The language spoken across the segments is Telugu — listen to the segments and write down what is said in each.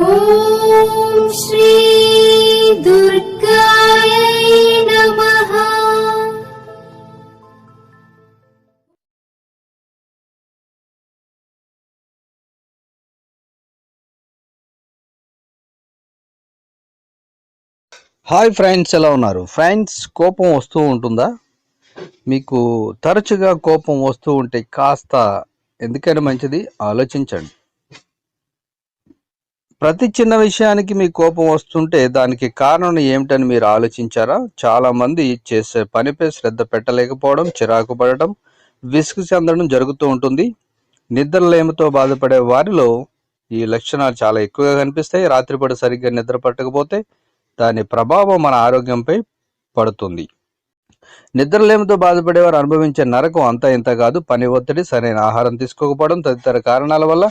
ॐ श्री दुर्गायै नमः హాయ్ ఫ్రెండ్స్ ఎలా ఉన్నారు ఫ్రెండ్స్ కోపం వస్తూ ఉంటుందా మీకు తరచుగా కోపం వస్తూ ఉంటే కాస్త ఎందుకని మంచిది ఆలోచించండి ప్రతి చిన్న విషయానికి మీ కోపం వస్తుంటే దానికి కారణం ఏమిటని మీరు ఆలోచించారా? చాలా మంది చేసే పనిపై శ్రద్ధ పెట్టలేకపోవడం చిరాకు పడటం విసుగు చెందడం జరుగుతూ ఉంటుంది. నిద్రలేమితో బాధపడే వారిలో ఈ లక్షణాలు చాలా ఎక్కువగా కనిపిస్తాయి. రాత్రిపూట సరిగ్గా నిద్ర పట్టకపోతే దాని ప్రభావం మన ఆరోగ్యంపై పడుతుంది. నిద్రలేమితో బాధపడేవారు అనుభవించే నరకం అంతా ఇంత కాదు. పని ఒత్తిడి సరైన ఆహారం తీసుకోకపోవడం తదితర కారణాల వల్ల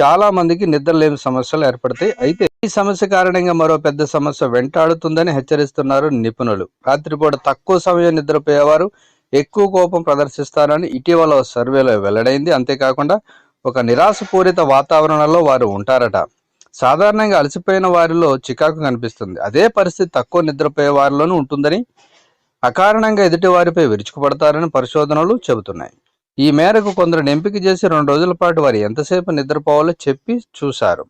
చాలా మందికి నిద్రలేని సమస్యలు ఏర్పడతాయి. అయితే ఈ సమస్య కారణంగా మరో పెద్ద సమస్య వెంటాడుతుందని హెచ్చరిస్తున్నారు నిపుణులు. రాత్రిపూట తక్కువ సమయం నిద్రపోయేవారు ఎక్కువ కోపం ప్రదర్శిస్తారని ఇటీవల సర్వేలో వెల్లడైంది. అంతేకాకుండా ఒక నిరాశపూరిత వాతావరణంలో వారు ఉంటారట. సాధారణంగా అలసిపోయిన వారిలో చికాకు కనిపిస్తుంది. అదే పరిస్థితి తక్కువ నిద్రపోయే వారిలోనూ ఉంటుందని అకారణంగా ఎదుటి వారిపై విరుచుకుపడతారని పరిశోధనలు చెబుతున్నాయి. ఈ మేరకు కొందరు ఎంపిక చేసి రెండు రోజుల పాటు వారు ఎంతసేపు నిద్రపోవాలో చెప్పి చూశారు.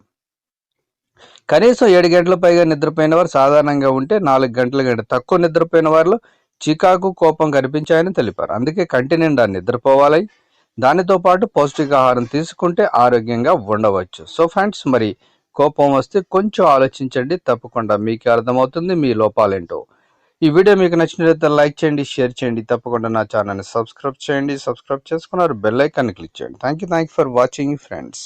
కనీసం ఏడు గంటల పైగా నిద్రపోయిన వారు సాధారణంగా ఉంటే నాలుగు గంటల కంటే తక్కువ నిద్రపోయిన వారిలో చికాకు కోపం కనిపించాయని తెలిపారు. అందుకే కంటి నిండా నిద్రపోవాలి. దానితో పాటు పౌష్టికాహారం తీసుకుంటే ఆరోగ్యంగా ఉండవచ్చు. సో ఫ్రెండ్స్ మరి కోపం వస్తే కొంచెం ఆలోచించండి. తప్పకుండా మీకు అర్థమవుతుంది. మీ లోపాలేంటో. ఈ వీడియో మీకు నచ్చినట్లయితే లైక్ చేయండి షేర్ చేయండి. తప్పకుండా నా ఛానల్ని సబ్స్క్రైబ్ చేయండి. సబ్స్క్రైబ్ చేసుకున్నారు బెల్ ఐకాన్ని క్లిక్ చేయండి. Thank you thank you for watching friends